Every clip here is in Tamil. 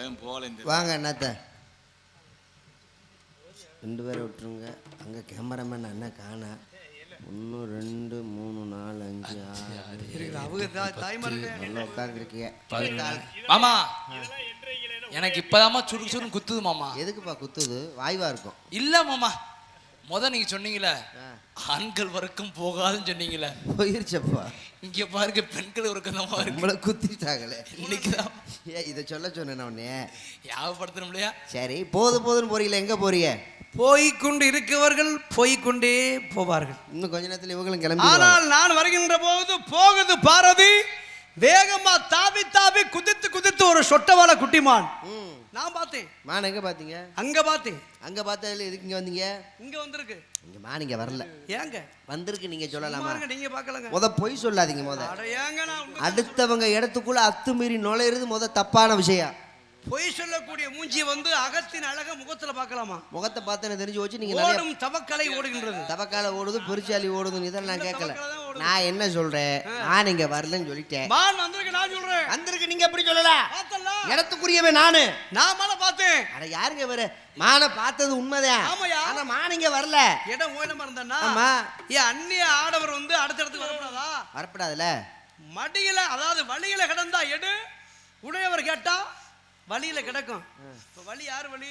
தலைவன் போகல இந்த வாங்க என்னத்த ரெண்டு பேரை விட்டுருங்க. அங்கே கேமராமேன் அண்ணன் காணா. ஒன்று ரெண்டு மூணு நாலு அஞ்சு ஆறு அவங்க நல்லா உட்காந்துருக்கீங்க மாமா! எனக்கு இப்பதாம்மா சுருக்கு சுருன்னு குத்துது மாமா. எதுக்குப்பா குத்துது? வாய்வா இருக்கும். இல்ல மாமா. முத நீங்க சொன்னீங்களே ஆ. ஆண்கள் வரைக்கும் போகாதுன்னு சொன்னீங்களே போயிருச்சப்பா. இங்க பாருங்க பெண்கள் வரைக்கும் தான் இருக்கு. நம்மளை குத்திட்டாங்களே. இன்னைக்குதான் ஏ இதை சொல்ல சொன்னேன் உடனே ஞாபகப்படுத்தணும் இல்லையா? சரி போது போதுன்னு போறீங்களா எங்கே போறீங்க? போய்க்கொண்டு இருக்கவர்கள் போய்க்கொண்டே போவார்கள். இன்னும் கொஞ்ச நேரத்தில் இவங்களும் கிளம்பி ஆனால் நான் வருகின்ற போது போகுது பாரதி வேகமா தாவி தாவி குதித்து குதித்து ஒரு சொட்டவாள குட்டிமான். நான் பார்த்தேன். மான் எங்கே பார்த்தீங்க? அங்க பார்த்தேன். அங்கே பார்த்ததில்ல எதுக்கு இங்கே வந்தீங்க? இங்க வந்திருக்கு. இங்கே மான் இங்கே வரல. ஏங்க? வந்திருக்கு நீங்கள் சொல்லலாமா? நீங்க பார்க்கலங்க. முத பொய் சொல்லாதீங்க முத. அடுத்தவங்க இடத்துக்குள்ள அத்துமீறி நுழையிறது முத தப்பான விஷயம். பொய் சொல்லக்கூடிய மூஞ்சி வந்து அகத்தின் அழக முகத்துல பார்க்கலாமா? முகத்தை பார்த்து தெரிஞ்சு வச்சு நீங்க ஓடும் தவக்கலை ஓடுகின்றது. தவக்கால ஓடுது பெருச்சாலி ஓடுதுன்னு இதெல்லாம் நான் கேட்கல. நான் என்ன சொல்றேன்? நான் இங்க வரலன்னு சொல்லிட்டேன். மான் வந்திருக்கு நான் சொல்றேன். வந்திருக்கு நீங்க எப்படி சொல்லலாம் பார்த்தல இடத்துக்குரியவன் நானு. நான் மேல பார்த்தேன். அட யாருங்க வர மானை பார்த்தது உண்மைதான் ஆமாயா. ஆனா மான் இங்க வரல. இடம் ஓயலமா இருந்தா ஆமா. ஏன் அந்நிய ஆடவர் வந்து அடுத்த இடத்துக்கு வரக்கூடாதா வரப்படாதுல. மடியில அதாவது வழியில கிடந்தா எடு. உடையவர் கேட்டா வழியில கிடக்கும். இப்ப வழி யார் வழி?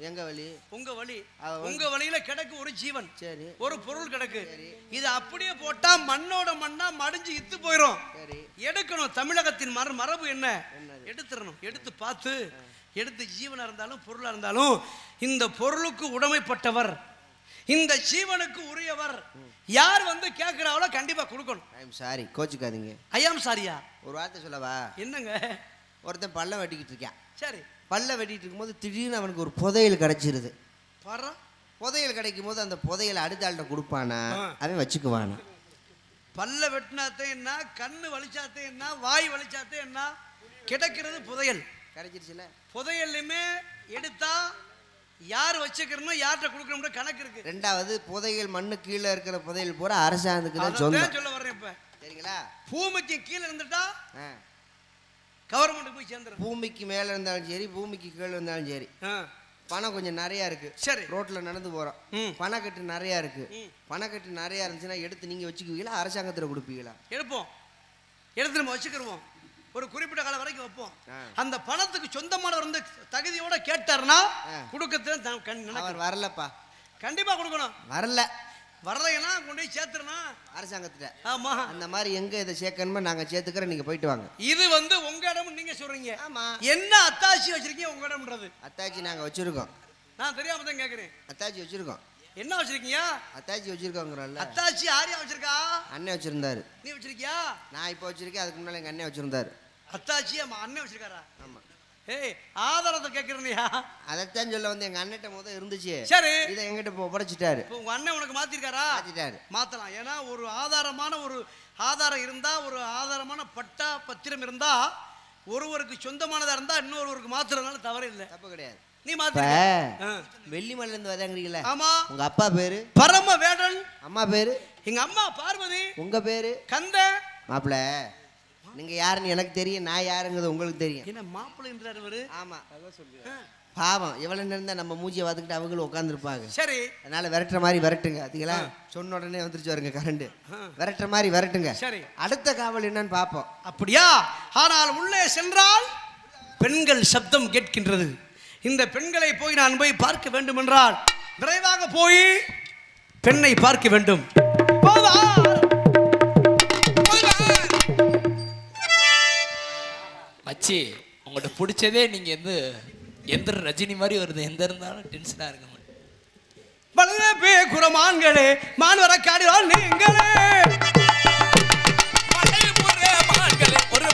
எங்க வழி? உங்க வழி. உங்க வழியில கிடக்கு ஒரு ஜீவன். சரி. ஒரு பொருள் கிடக்கு. இது அப்படியே போட்டா மண்ணோட மண்ணா மடிஞ்சு இத்து போயிரும். சரி. எடுக்கணும். தமிழகத்தின் மர மரபு என்ன? எடுத்துடணும். எடுத்து பார்த்து எடுத்து ஜீவனா இருந்தாலும் பொருளா இருந்தாலும் இந்த பொருளுக்கு உடைமைப்பட்டவர். இந்த ஜீவனுக்கு உரியவர். யார் வந்து கேட்கிறாங்களோ கண்டிப்பா கொடுக்கணும். I'm sorry கோச்சுக்காதீங்க. ஐயாம் சாரியா ஒரு வார்த்தை சொல்லவா? என்னங்க? ஒருத்தன் பல்ல வெட்டிக்கிட்டு இருக்கான். சரி. பல்ல வெட்டிட்டு இருக்கும்போது திடீர்னு அவனுக்கு ஒரு புதையல் கிடைச்சிருது. பாரு புதையல் கிடைக்கும் போது அந்த புதையலை அடுத்த ஆள்கிட்ட கொடுப்பானா. அவன் வச்சுக்குவானா? பல்ல வெட்டினாத்தே என்ன? கண்ணு வலிச்சாத்தே என்ன? வாய் வலிச்சாத்தே என்ன? கிடைக்கிறது புதையல். கிடைச்சிருச்சுல புதையல்லையுமே எடுத்தா யார் வச்சுக்கிறனோ யார்கிட்ட கொடுக்கணும்ன்ற கணக்கு இருக்கு. ரெண்டாவது புதையல் மண்ணு கீழே இருக்கிற புதையல் பூரா அரசாங்கத்துக்கு தான் சொல்ல வர்றேன் இப்ப. சரிங்களா? பூமிக்கு கீழே இருந்துட்டா ஆ. கவர்மெண்ட்டுக்கு போய் சேர்ந்துரும் பூமிக்கு மேலே இருந்தாலும் சரி பூமிக்கு கீழே இருந்தாலும் சரி. பணம் கொஞ்சம் நிறையா இருக்கு. சரி. ரோட்ல நடந்து போறோம். பணக்கட்டு நிறையா இருக்கு. பணக்கட்டு நிறையா இருந்துச்சுன்னா எடுத்து நீங்க வச்சுக்குவீங்களா? அரசாங்கத்துல கொடுப்பீங்களா? எடுப்போம். எடுத்து நம்ம வச்சுக்கிருவோம். ஒரு குறிப்பிட்ட காலம் வரைக்கும் வைப்போம். அந்த பணத்துக்கு சொந்தமானவர் வந்து தகுதியோட கேட்டாருன்னா. கொடுக்கறது. அவர் வரலப்பா. கண்டிப்பா கொடுக்கணும். வரல. வரலைன்னா கொண்டு போய் சேர்த்துறணும் அரசாங்கத்துல ஆமா. அந்த மாதிரி எங்க இதை சேர்க்கணுமோ நாங்க சேர்த்துக்கிறோம் நீங்க போயிட்டு வாங்க. இது வந்து உங்க இடம் நீங்க சொல்றீங்க. ஆமா. என்ன அத்தாட்சி வச்சிருக்கீங்க உங்க இடம்ன்றது? அத்தாச்சி நாங்க வச்சிருக்கோம். நான் தெரியாம தான் கேக்குறேன். அத்தாச்சி வச்சிருக்கோம். என்ன வச்சிருக்கீங்க? அத்தாச்சி வச்சிருக்கோங்கிறோம்ல அத்தாச்சி ஆரியா வச்சிருக்கா? அண்ணன் வச்சிருந்தாரு. நீ வச்சிருக்கியா? நான் இப்போ வச்சிருக்கேன் அதுக்கு முன்னால எங்க அண்ணன் வச்சிருந்தாரு. அத்தாச்சி அம்மா அண்ணன் வச்சிருக்காரா? ஆமா. ஏய் ஆதாரத்தை கேக்குறனியா. அதைத்தான் சொல்ல வந்து எங்க அண்ணன்ட்ட முத இருந்துச்சு. சரி. இதை எங்கிட்ட இப்போ உடைச்சிட்டாரு உங்க அண்ணன் உனக்கு மாத்திருக்காரா? மாத்திட்டாரு. மாத்தலாம். ஏன்னா ஒரு ஆதாரமான ஒரு ஆதாரம் இருந்தா ஒரு ஆதாரமான பட்டா பத்திரம் இருந்தா ஒருவருக்கு சொந்தமானதா இருந்தா இன்னொருவருக்கு மாத்துறதுனால தவறு இல்லை. தப்பு கிடையாது. நீ மாத்தி வெள்ளிமலையில இருந்து வதாங்கிறீங்களா ஆமா. உங்க அப்பா பேரு? பரம வேடன் அம்மா பேரு? எங்க அம்மா பார்வதி. உங்க பேரு? கந்த மாப்பிள நீங்க யாருன்னு எனக்கு தெரியும் நான் யாருங்கிறது உங்களுக்கு தெரியும். என்ன மாப்பிள்ளைன்றாரு இவரு ஆமா. பாவம் எவ்வளவு நேரம் நம்ம மூஞ்சியை பார்த்துக்கிட்டு அவங்களும் உட்காந்துருப்பாங்க சரி. அதனால விரட்டுற மாதிரி விரட்டுங்க அதுங்களா சொன்ன உடனே வந்துருச்சு வருங்க கரண்ட் விரட்டுற மாதிரி விரட்டுங்க. சரி. அடுத்த காவல் என்னன்னு பார்ப்போம். அப்படியா? ஆனால் உள்ளே சென்றால் பெண்கள் சப்தம் கேட்கின்றது. இந்த பெண்களை போய் நான் போய் பார்க்க வேண்டும் என்றால் விரைவாக போய் பெண்ணை பார்க்க வேண்டும். போவார். மச்சி உங்கள்கிட்ட பிடிச்சதே நீங்க வந்து எந்த ரஜினி மாதிரி வருது. எந்த இருந்தாலும் டென்ஷனா இருக்க மாட்டேன் வல்லபே குரமான்களே மான்வர காடிவாள் நீங்களே. ஆண்களே ஒரு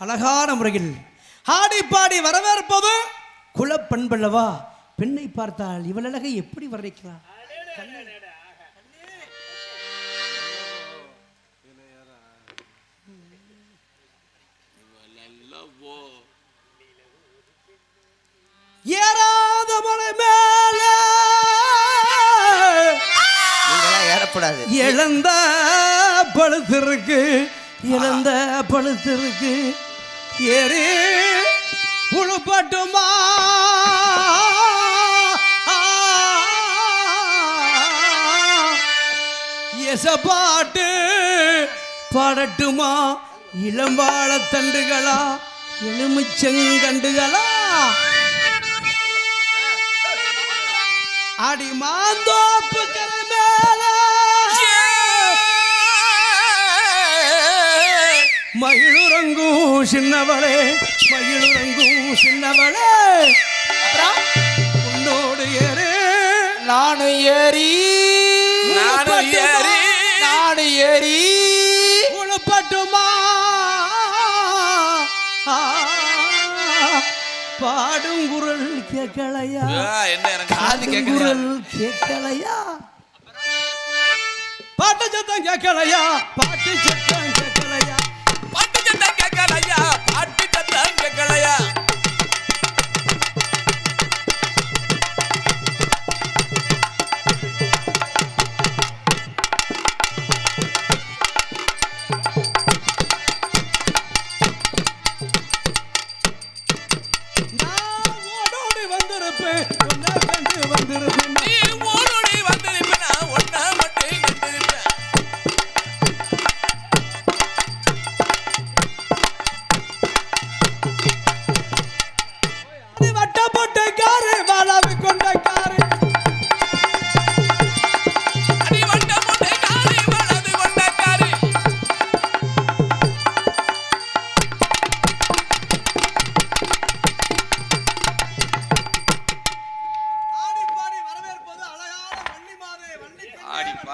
அழகான முறையில் ஆடி பாடி வரவேற்பது குல பண்பல்லவா பெண்ணை பார்த்தால் இவள் அழகை எப்படி வர்ணிக்கிறார் ஏறாத மலை மேல. ஏறப்படாது இழந்த பழுத்திருக்கு இழந்த பழுத்திருக்கு. ஏறி உழுப்பட்டுமா எசப்பாட்டு பாடட்டுமா? இளம்பாழத் தண்டுகளா? எலுமிச்சங்கண்டுகளா அடி மாந்தோப்பு கரை மேல. மயிலுறங்கும் சின்னவளே மயிலுறங்கும் சின்னவளே. உன்னோடு ஏறு. நானும் ஏறி ஏறி நானு ஏறி. உழப்பட்டுமா பாடும் குரல் கேட்கலையா? என்ன காது குரல் கேட்கலையா? பாட்டு சத்தம் கேட்கலையா? பாட்டு சத்தம் கேட்கலையா? பாட்டு சத்தம் கேட்கலையா? பாட்டு சத்தம் கேட்கலையா?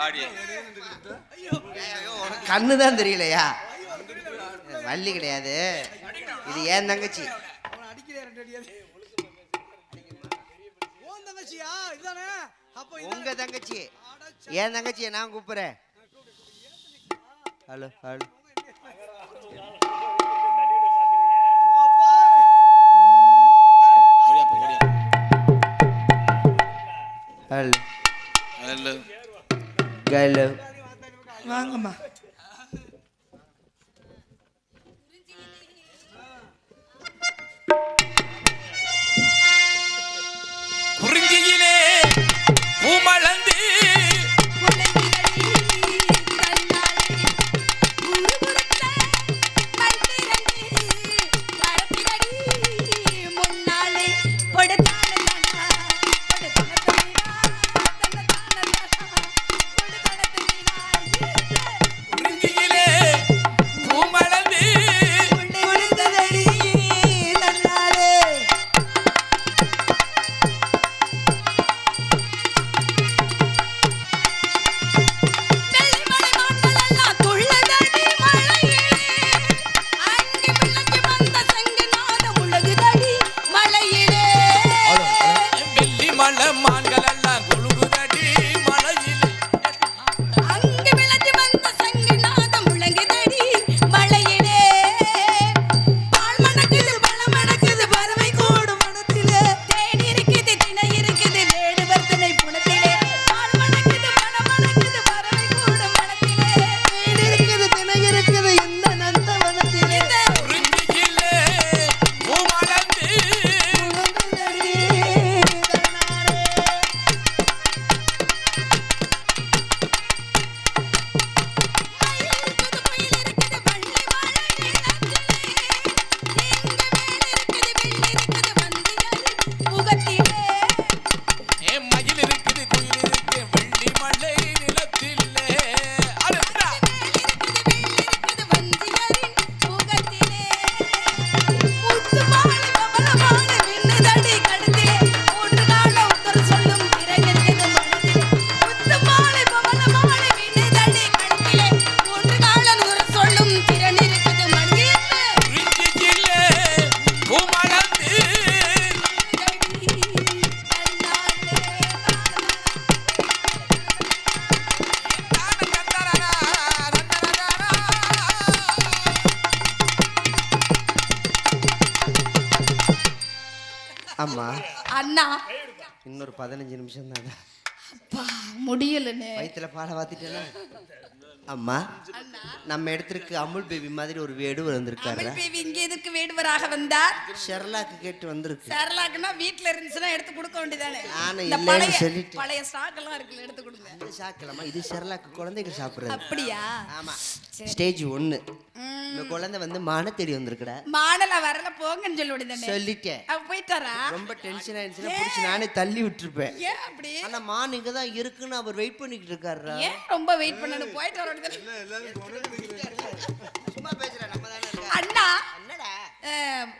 ஆடி கண்ணு தான் தெரியலையா? வள்ளி கிடையாது. இது ஏன் தங்கச்சி? உங்க தங்கச்சி. ஏன் தங்கச்சியை நான் கூப்பிடுறேன்? Hello hello. ஹலோ வாங்கம்மா குறிஞ்சியிலே அம்மா. அண்ணா. இன்னொரு பதினஞ்சு நிமிஷம் தானே முடியலன்னு வயிற்றுல பாலை வாத்திட்டேனா அம்மா நம்ம இடத்திற்கு அமுல் பேபி மாதிரி ஒரு வேடுவர் வந்திருக்காரு. அமல் பேபி இங்க எதுக்கு வேடுவராக வந்தார்? ஷெர்லாக்கு கேட்டு வந்திருக்கு. சரலாக்குன்னா வீட்ல இருந்துச்சுன்னா எடுத்து கொடுக்க வேண்டியதானே? இந்த இல்லைன்னு பழைய ஸ்டாக் எல்லாம் இருக்குல்ல எடுத்து கொடுங்க. இது சாக்கலாமா இது ஷெர்லாக்கு குழந்தைங்க சாப்பிடுறது. அப்படியா? ஆமா. ஸ்டேஜ் ஒன்று ம், இந்த குழந்தை வந்து மான தேடி வந்திருக்குடா. மாடல வரல போங்கன்னு சொல்ல வேண்டியதானே சொல்லிட்டேன். அவ போயிட்டாரா? ரொம்ப டென்ஷன் ஆயிடுச்சுன்னா பிடிச்சி நானே தள்ளி விட்டுருப்பேன். ஏன் அப்படி? ஆனா மான் இங்க தான் இருக்குன்னு அவர் வெயிட் பண்ணிக்கிட்டு இருக்காருடா. ஏன் ரொம்ப வெயிட் பண்ணணும்? போயிட்டு வர அண்ணா!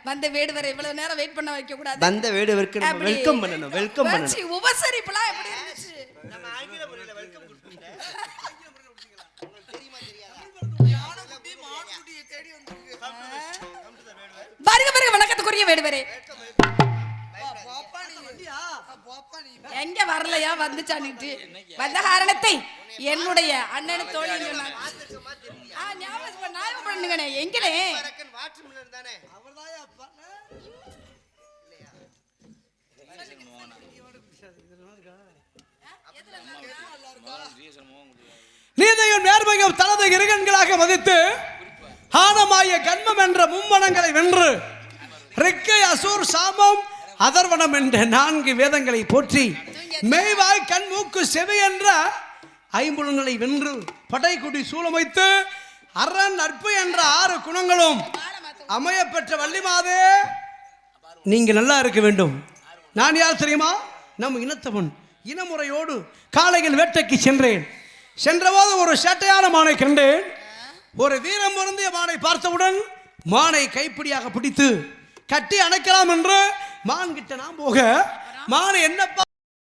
வந்த வேடுவரை இவ்வளவு நேரம் வெயிட் பண்ண வைக்க கூடாது வந்த வேடுவருக்கு நம்ம அப்படி- வெல்கம் பண்ணணும் வெல்கம் பண்ணணும். வச்சு உபசரிப்புலாம் எப்படி இருந்துச்சு? நம்ம ஆங்கில முறையில வெல்கம் வருக வருக வணக்கத்துக்குரிய வேடுவரே எங்க வரலையா வந்துச்சான்னுட்டு வந்த காரணத்தை என்னுடைய அண்ணன் தோழி ஞாபகம் பண்ண- ஞாபகம் பண்ணுங்கண்ணே எங்களே தானே நீதையும் நேர்மையும் தனது இருகன்களாக மதித்து ஆனமாய கண்மம் என்ற மும்மணங்களை வென்று ரிக்கை அசூர் சாமம் அதர்வனம் என்ற நான்கு வேதங்களை போற்றி மெய்வாய் கண் மூக்கு செவி என்ற ஐம்புலங்களை வென்று படைக்குடி சூழமைத்து அரண் நட்பு என்ற ஆறு குணங்களும் அமைய பெற்ற வள்ளிமாதே நீங்க நல்லா இருக்க வேண்டும். நான் யார் தெரியுமா? நம் இனத்தவன். இனமுறையோடு காலையில் வேட்டைக்கு சென்றேன். சென்றபோது ஒரு சேட்டையான மானை கண்டேன். ஒரு வீரம் பொருந்திய மானை பார்த்தவுடன் மானை கைப்பிடியாக பிடித்து கட்டி அணைக்கலாம் என்று மான் கிட்ட நான் போக மான் என்னப்பா